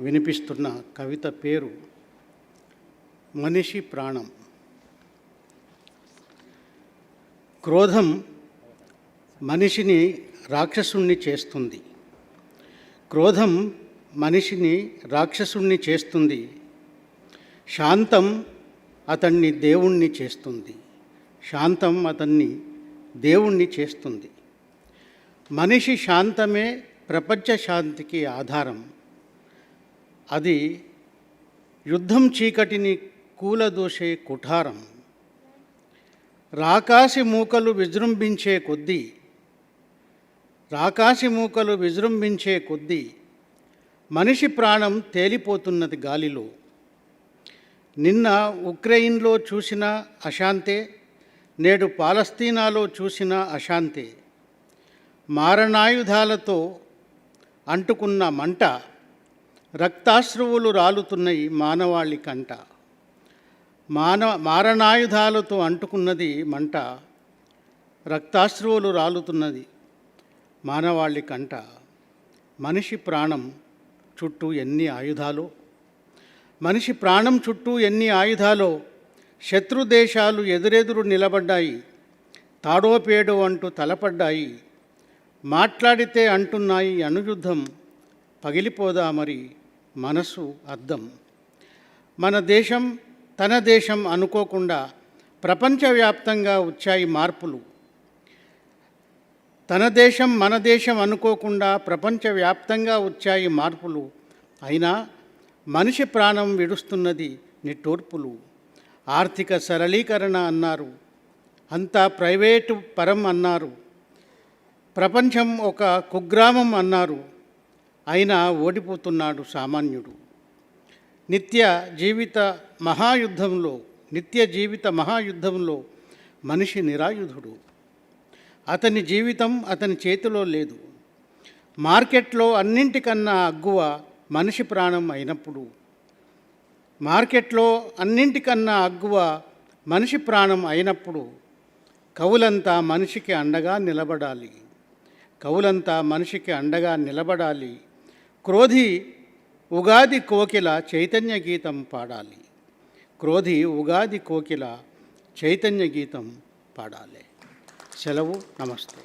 వినిపిస్తున్న కవిత పేరు మనిషి ప్రాణం. క్రోధం మనిషిని రాక్షసుణ్ణి చేస్తుంది. క్రోధం మనిషిని రాక్షసుణ్ణి చేస్తుంది. శాంతం అతన్ని దేవుణ్ణి చేస్తుంది. శాంతం అతన్ని దేవుణ్ణి చేస్తుంది. మనిషి శాంతమే ప్రపంచ శాంతికి ఆధారం. అది యుద్ధం చీకటిని కూలదోసే కుఠారం. రాకాసి మూకలు విజృంభించే కొద్దీ రాకాసి మూకలు విజృంభించే కొద్దీ మనిషి ప్రాణం తేలిపోతున్నది గాలిలో. నిన్న ఉక్రెయిన్లో చూసిన అశాంతే నేడు పాలస్తీనాలో చూసిన అశాంతే. మారణాయుధాలతో అంటుకున్న మంట రక్తాశ్రువులు రాలుతున్నాయి మానవాళి కంట. మానవ మారణాయుధాలతో అంటుకున్నది మంట రక్తాశ్రువులు రాలుతున్నది మానవాళి కంట. మనిషి ప్రాణం చుట్టూ ఎన్ని ఆయుధాలు? మనిషి ప్రాణం చుట్టూ ఎన్ని ఆయుధాలో? శత్రు దేశాలు ఎదురెదురు నిలబడ్డాయి తాడోపేడో అంటూ తలపడ్డాయి. మాట్లాడితే అంటున్నాయి అణుయుద్ధం పగిలిపోదా మరి? మనసు అర్థం. మన దేశం తన దేశం అనుకోకుండా ప్రపంచవ్యాప్తంగా వచ్చాయి మార్పులు. తన దేశం మన దేశం అనుకోకుండా ప్రపంచవ్యాప్తంగా వచ్చాయి మార్పులు. అయినా మనిషి ప్రాణం విడుస్తున్నది నిట్టూర్పులు. ఆర్థిక సరళీకరణ అన్నారు. అంతా ప్రైవేటు పరం అన్నారు. ప్రపంచం ఒక కుగ్రామం అన్నారు. అయినా ఓడిపోతున్నాడు సామాన్యుడు. నిత్య జీవిత మహాయుద్ధంలో నిత్య జీవిత మహాయుద్ధంలో మనిషి నిరాయుధుడు. అతని జీవితం అతని చేతిలో లేదు. మార్కెట్లో అన్నింటికన్నా అగ్గువ మనిషి ప్రాణం అయినప్పుడు. మార్కెట్లో అన్నింటికన్నా అగ్గువ మనిషి ప్రాణం అయినప్పుడు కవులంతా మనిషికి అండగా నిలబడాలి. కవులంతా మనిషికి అండగా నిలబడాలి. క్రోధి ఉగాది కోకిల చైతన్య గీతం పాడాలి క్రోధి ఉగాది కోకిల చైతన్య గీతం పాడాలి సెలవు నమస్తే